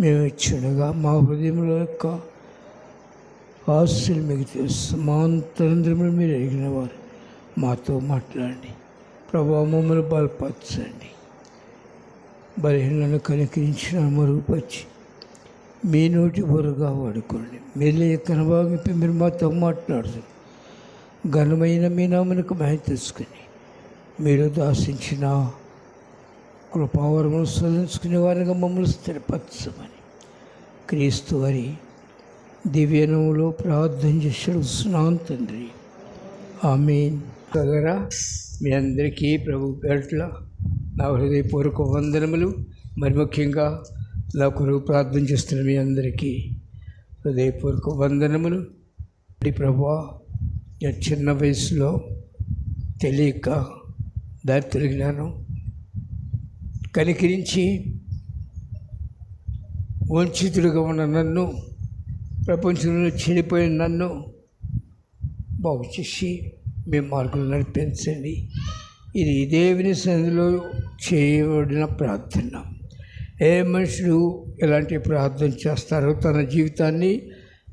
మేము ఇచ్చిండగా మా హృదయంలో యొక్క ఆస్తులు మీకు తెలుసు. మా అంతరంద్రములు మీరు ఎరిగిన వారు. మాతో మాట్లాడండి. ప్రభావ మమ్మల్ని బలపరచండి. బలహీనను కనికరించిన మరుగుపరిచి మీ నోటి బొరగా వాడుకోండి. మీరు కనబాగిపి మీరు మాతో మాట్లాడుతుంది ఘనమైన మీ నామనకు మహిమ తెలుసుకుని మీరు దాసించిన కృపావరములు సాధించుకునే వారిగా మమ్మల్ని స్థిరపరచమని. క్రీస్తు వారి దివ్యనములో ప్రార్థన చేసాడు తండ్రి. ఆమె కదరా మీ అందరికీ ప్రభు పేట్ల నా హృదయపూర్వక వందనములు. మరి ముఖ్యంగా నా కొరకు ప్రార్థన చేస్తున్న మీ అందరికీ హృదయపూర్వక వందనములు. ప్రభా నేను చిన్న వయసులో తెలియక దారి తిరిగినాను కనికరించి వంచితుడిగా ఉన్న నన్ను ప్రపంచంలో చెడిపోయిన నన్ను బాగు చేసి మీ మార్గంలో నడిపించండి. ఇది దేవుని సన్నిధిలో చేయబడిన ప్రార్థన. ఏ మనుషుడు ఎలాంటి ప్రార్థన చేస్తారో తన జీవితాన్ని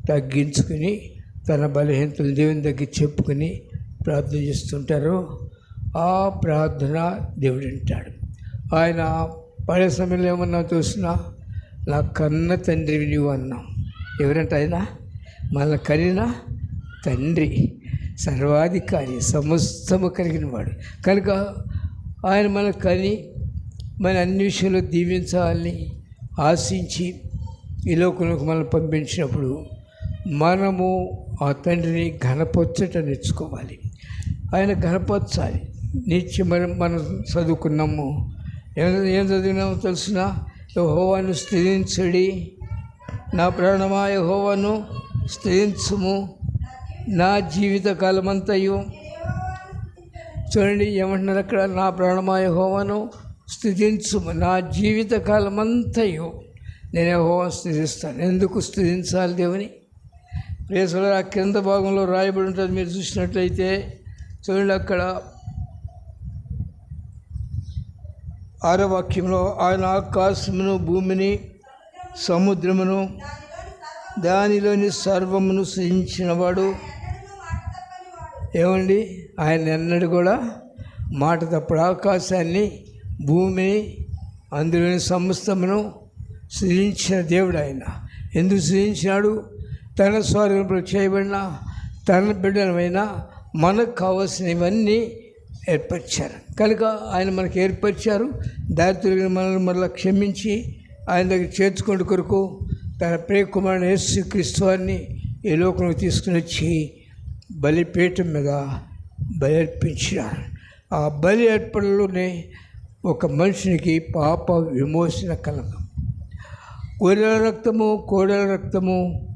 తగ్గించుకుని తన బలహీనతలు దేవుని దగ్గర చెప్పుకొని ప్రార్థన చేస్తుంటారో ఆ ప్రార్థన దేవుడు వింటాడు. ఆయన పడే సమయంలో ఏమన్నా చూసినా నా కన్న తండ్రివి నీవు అన్నాం ఎవరంటే ఆయన? మన కనిన తండ్రి సర్వాధికారి సమస్తము కలిగిన వాడు కనుక ఆయన మన కని మన అన్ని విషయంలో దీవించాలని ఆశించి ఈ లోకంలోకి మనం పంపించినప్పుడు మనము ఆ తండ్రిని ఘనపరచట నేర్చుకోవాలి. ఆయన ఘనపరచాలి. నిత్యం మనం మనం చదువుకున్నాము ఏం ఏం చదివినామో తెలిసిన? యహోవాను స్థిరించడి నా ప్రాణమా యహోవాను స్థితించుము. నా జీవిత కాలమంతయు. చూడండి ఏమంటున్నారు అక్కడ? నా ప్రాణమా యహోవాను స్థుతించుము. నా జీవిత కాలమంతయు. నేను యహోవాను స్థుతిస్తాను. ఎందుకు స్థుతించాలి దేవుని? ప్రేసలో ఆ కింద భాగంలో రాయబడి ఉంటుంది. మీరు చూసినట్లయితే చూడండి అక్కడ. ఆరో వాక్యంలో ఆయన ఆకాశమును భూమిని సముద్రమును దానిలోని సర్వమును సృజించినవాడు. ఏమండి? ఆయన ఎన్నడూ కూడా మాట తప్పుడు. ఆకాశాన్ని భూమిని అందులోని సమస్తమును సృజించిన దేవుడు ఆయన. ఎందుకు సృజించినాడు? తన స్వరూపంలో చేయబడిన తన బిడ్డలమైన మనకు కావలసినవన్నీ ఏర్పరిచారు కనుక ఆయన మనకు ఏర్పరిచారు. దారి తిరిగిన మనల్ని మరలా క్షమించి ఆయన దగ్గర చేర్చుకోండి కొరకు తన ప్రియకుమారుని యేసు క్రీస్తు ఈ లోకంలోకి తీసుకుని వచ్చి బలిపీఠం మీద బలి అర్పించినారు ఆ బలి అర్పణలోనే ఒక మనిషినికి పాప విమోచన కలగం. గొర్రెల రక్తము కోడెల రక్తము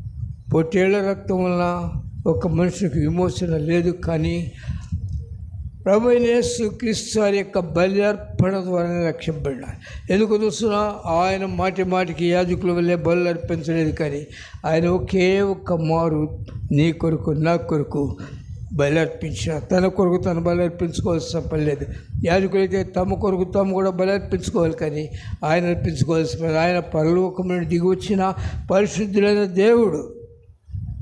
పొట్టేళ్ళ రక్తం వల్ల ఒక మనిషికి విమోచన లేదు కానీ ప్రభు యేసు క్రీస్తు వారి యొక్క బలి అర్పణ ద్వారా రక్షింపడినారు ఎందుకు చూస్తున్నా? ఆయన మాటి మాటికి యాజకుల వల్లే బలు అర్పించలేదు కానీ ఆయన ఒకే ఒక్క మారు నీ కొరకు నా కొరకు బలర్పించిన తన కొరకు తను బలర్పించుకోవాల్సిన పర్లేదు పని లేదు. యాజకులైతే తమ కొరకు తాము కూడా బలర్పించుకోవాలి కానీ ఆయన అర్పించుకోవాల్సిన పని ఆయన పరలోకమైన దిగి వచ్చిన పరిశుద్ధులైన దేవుడు.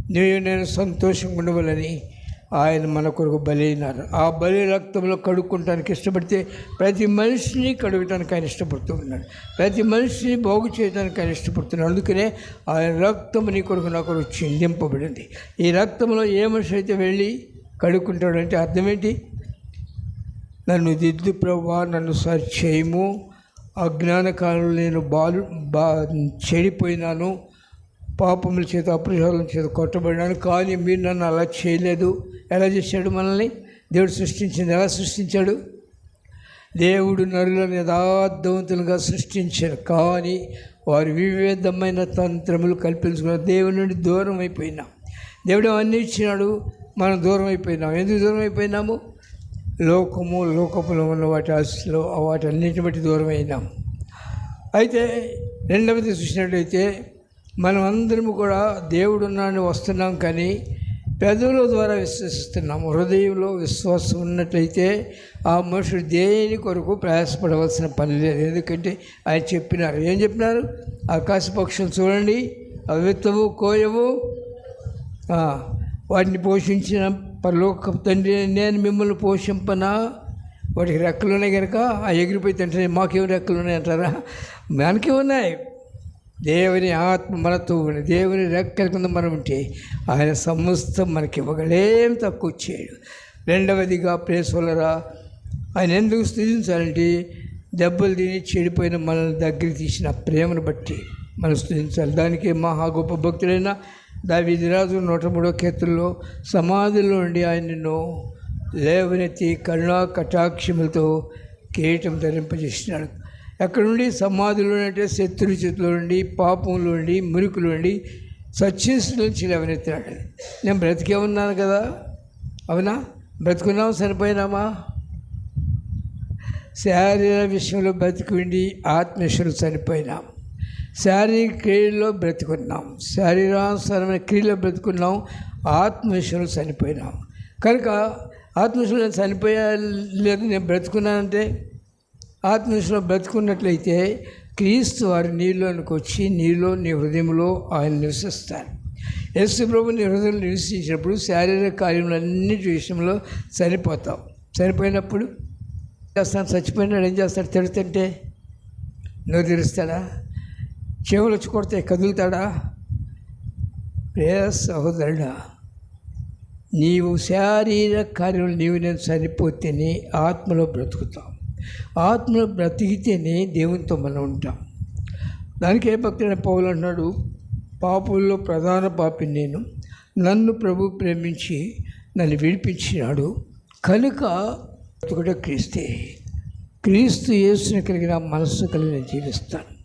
నేను నేను సంతోషంగా ఉండవాలని ఆయన మన కొరకు బలి ఆ బలి రక్తంలో కడుక్కుంటానికి ఇష్టపడితే ప్రతి మనిషిని కడుగటానికి ఆయన ఇష్టపడుతూ ఉన్నాడు. ప్రతి మనిషిని బాగు చేయడానికి ఆయన ఇష్టపడుతున్నాడు. అందుకనే ఆయన రక్తం నీ కొరకు నా కొరకు చిందింపబడింది. ఈ రక్తంలో ఏ మనిషి అయితే వెళ్ళి కడుక్కుంటాడంటే అర్థం ఏంటి నన్ను దిద్దు ప్రభా నన్ను సరి చేయము. అజ్ఞాన కాలంలో నేను బాలు బా చెడిపోయినాను. పాపముల చేత అపరిహారం చేత కొట్టబడినాను. కానీ మీరు నన్ను అలా చేయలేదు. ఎలా చేశాడు మనల్ని? దేవుడు సృష్టించింది ఎలా సృష్టించాడు? దేవుడు నరులను యథార్థవంతులుగా సృష్టించారు కానీ వారు వివిధమైన తంత్రములు కల్పించుకున్న దేవుడి నుండి దూరం అయిపోయినాం. దేవుడు అన్నీ ఇచ్చినాడు? మనం దూరం అయిపోయినాం. ఎందుకు దూరం అయిపోయినాము? లోకము లోకములో ఉన్న వాటి ఆశలో వాటి అన్నింటిని బట్టి దూరం అయినాం. అయితే రెండవది చూసినట్లయితే మనం అందరము కూడా దేవుడు ఉన్నాడని వస్తున్నాం కానీ పెదవుల ద్వారా విశ్వసిస్తున్నాము హృదయంలో విశ్వాసం ఉన్నట్లయితే ఆ మనుషుడు దేని కొరకు ప్రయాసపడవలసిన పని లేదు. ఎందుకంటే ఆయన చెప్పినారు. ఏం చెప్పినారు? ఆకాశ పక్షులు చూడండి అవిత్తవు కోయవు. వాటిని పోషించిన పరలోక తండ్రి నేను మిమ్మల్ని పోషింపనా? వాటికి రెక్కలు ఉన్నాయి కనుక ఆ ఎగిరిపోయి తింటే మాకేం రెక్కలు ఉన్నాయి అంటారా? మనకి ఉన్నాయి దేవుని ఆత్మ మనతో ఉండి దేవుని రెక్కల కింద మనం ఉంటే ఆయన సమస్తం మనకి ఇవ్వగలేం తక్కువ చేయడు. రెండవదిగా ప్రేసోలరా ఆయన ఎందుకు స్థుతించాలంటే దెబ్బలు తిని చెడిపోయిన మనల్ని దగ్గర తీసిన ప్రేమను బట్టి మనం స్థుతించాలి. దానికి మహా గొప్ప భక్తుడైన దావిదిరాజు నూట మూడో కేతుల్లో సమాధిలో ఉండి ఆయనను లేవనెత్తి కరుణా కటాక్షములతో కిరీటం ధరింపజేసినాడు. ఎక్కడ నుండి? సమాధిలో అంటే శత్రు చేతిలో నుండి పాపంలో నుండి మురికులో నుండి సత్యస్థుల నుంచి లేవనెత్తినాడు. నేను బ్రతికే ఉన్నాను కదా. అవునా? బ్రతుకున్నాం సరిపోయినామా శారీర విషయంలో బ్రతికుండి ఆత్మ విషయంలో చనిపోయినాం. శారీరక క్రియల్లో బ్రతుకున్నాం. శారీరానుసరమైన క్రియలో బ్రతుకున్నాం. ఆత్మ విషయంలో చనిపోయినాం. కనుక ఆత్మ విషయంలో చనిపోయా లేదు నేను బ్రతుకున్నానంటే ఆత్మ బ్రతుకున్నట్లయితే క్రీస్తు వారి నీలోనికి వచ్చి నీలో నీ హృదయంలో ఆయన నివసిస్తారు. యేసు ప్రభు నీ హృదయంలో నివసించినప్పుడు శారీరక కార్యములన్నిటి విషయంలో చనిపోతావు చనిపోయినప్పుడు చేస్తాను చచ్చిపోయినాడు ఏం చేస్తాడు? తిడుతుంటే నువ్వు తెరుస్తాడా చెవులు వచ్చి కొడితే కదులుతాడా? ప్రే సహోదరుడా నీవు శారీరక కార్యములు నీవు నేను చనిపోతేనే ఆత్మలో బ్రతుకుతాం ఆత్మలో బ్రతికితేనే దేవునితో మనం ఉంటాం. దానికి ఏ భక్తుడైన పౌలు అన్నాడు పాపుల్లో ప్రధాన పాపి నేను. నన్ను ప్రభు ప్రేమించి నన్ను విడిపించినాడు. కనుక ఒకటే క్రీస్తే. క్రీస్తు యేసుని కలిగిన మనస్సు కలిగిన జీవిస్తాను.